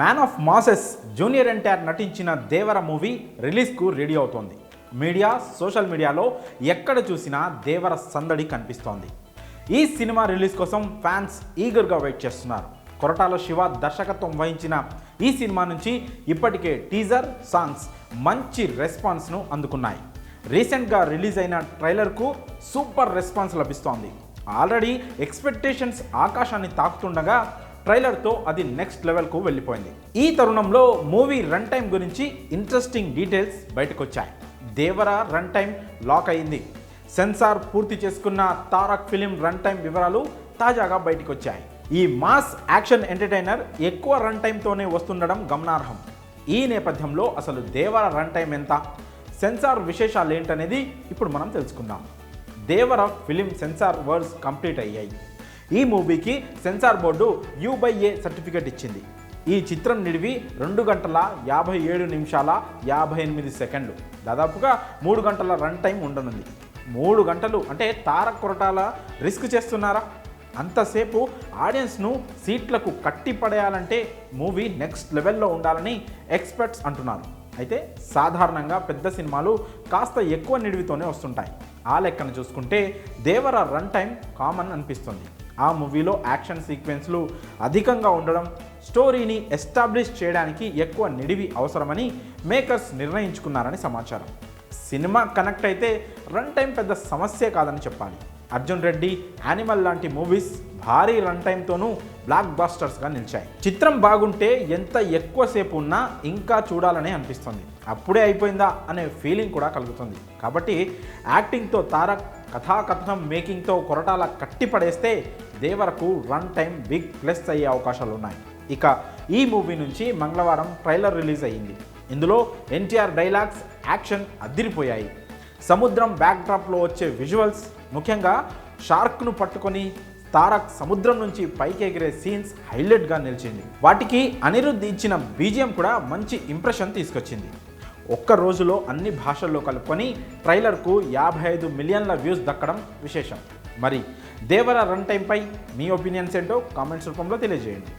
Man of masses junior NTR నటించిన Devara movie రిలీజ్కు ready అవుతోంది. మీడియా సోషల్ మీడియాలో ఎక్కడ చూసినా దేవర సందడి కనిపిస్తోంది. ఈ సినిమా రిలీజ్ కోసం ఫ్యాన్స్ ఈగర్గా వెయిట్ చేస్తున్నారు. కొరటాల శివ దర్శకత్వం వహించిన ఈ సినిమా నుంచి ఇప్పటికే టీజర్ సాంగ్స్ మంచి రెస్పాన్స్ను అందుకున్నాయి. రీసెంట్గా రిలీజ్ అయిన ట్రైలర్కు సూపర్ రెస్పాన్స్ లభిస్తోంది. ఆల్రెడీ ఎక్స్పెక్టేషన్స్ ఆకాశాన్ని తాకుతుండగా ట్రైలర్తో అది నెక్స్ట్ లెవెల్కు వెళ్ళిపోయింది. ఈ తరుణంలో మూవీ రన్ టైం గురించి interesting details బయటకొచ్చాయి. Devara Devara run time lock అయింది. సెన్సార్ పూర్తి చేసుకున్న తారక్ ఫిలిం రన్ టైం వివరాలు తాజాగా బయటకు వచ్చాయి ఈ మాస్ యాక్షన్ ఎంటర్టైనర్ ఎక్కువ రన్ టైంతోనే వస్తుండడం గమనార్హం. ఈ నేపథ్యంలో అసలు దేవర రన్ టైం ఎంత? సెన్సార్ విశేషాలు ఏంటనేది ఇప్పుడు మనం తెలుసుకుందాం. Devara film censor works complete అయ్యాయి. ఈ మూవీకి censor board U by A certificate ఇచ్చింది. ఈ చిత్రం నిడివి రెండు గంటల యాభై ఏడు నిమిషాల యాభై ఎనిమిది సెకండ్లు. దాదాపుగా మూడు గంటల రన్ టైం ఉండనుంది. మూడు గంటలు అంటే తారక కొరటాల రిస్క్ చేస్తున్నారా? అంతసేపు ఆడియన్స్ను సీట్లకు కట్టి పడేయాలంటే మూవీ నెక్స్ట్ లెవెల్లో ఉండాలని ఎక్స్పర్ట్స్ అంటున్నారు. అయితే సాధారణంగా పెద్ద సినిమాలు కాస్త ఎక్కువ నిడివితోనే వస్తుంటాయి. ఆ లెక్కన చూసుకుంటే దేవర రన్ టైం కామన్ అనిపిస్తుంది. ఆ మూవీలో యాక్షన్ సీక్వెన్స్లు అధికంగా ఉండడం స్టోరీని ఎస్టాబ్లిష్ చేయడానికి ఎక్కువ నిడివి అవసరమని మేకర్స్ నిర్ణయించుకున్నారని సమాచారం. సినిమా కనెక్ట్ అయితే రన్ టైం పెద్ద సమస్యే కాదని చెప్పాలి. అర్జున్ రెడ్డి యానిమల్ లాంటి మూవీస్ భారీ రన్ టైంతోనూ బ్లాక్ బాస్టర్స్గా నిలిచాయి. చిత్రం బాగుంటే ఎంత ఎక్కువసేపు ఉన్నా ఇంకా చూడాలనే అనిపిస్తుంది. అప్పుడే అయిపోయిందా అనే ఫీలింగ్ కూడా కలుగుతుంది. కాబట్టి యాక్టింగ్తో తారక్ కథాకథనం మేకింగ్తో కొరటాల కట్టిపడేస్తే దేవరకు రన్ టైం బిగ్ ప్లస్ అయ్యే అవకాశాలు ఉన్నాయి ఇక ఈ మూవీ నుంచి మంగళవారం ట్రైలర్ రిలీజ్ అయ్యింది. ఇందులో ఎన్టీఆర్ డైలాగ్స్ యాక్షన్ అద్దిరిపోయాయి సముద్రం బ్యాక్డ్రాప్లో వచ్చే విజువల్స్ ముఖ్యంగా షార్క్ను పట్టుకొని తారక్ సముద్రం నుంచి పైకి ఎగిరే సీన్స్ హైలైట్గా నిలిచింది. వాటికి అనిరుద్ధ్ ఇచ్చిన బీజియం కూడా మంచి ఇంప్రెషన్ తీసుకొచ్చింది. ఒక్క రోజులో అన్ని భాషల్లో కలుపుకొని ట్రైలర్కు యాభై ఐదు మిలియన్ల వ్యూస్ దక్కడం విశేషం. మరి దేవర రన్ టైంపై మీ ఒపీనియన్స్ ఏంటో కామెంట్స్ రూపంలో తెలియజేయండి.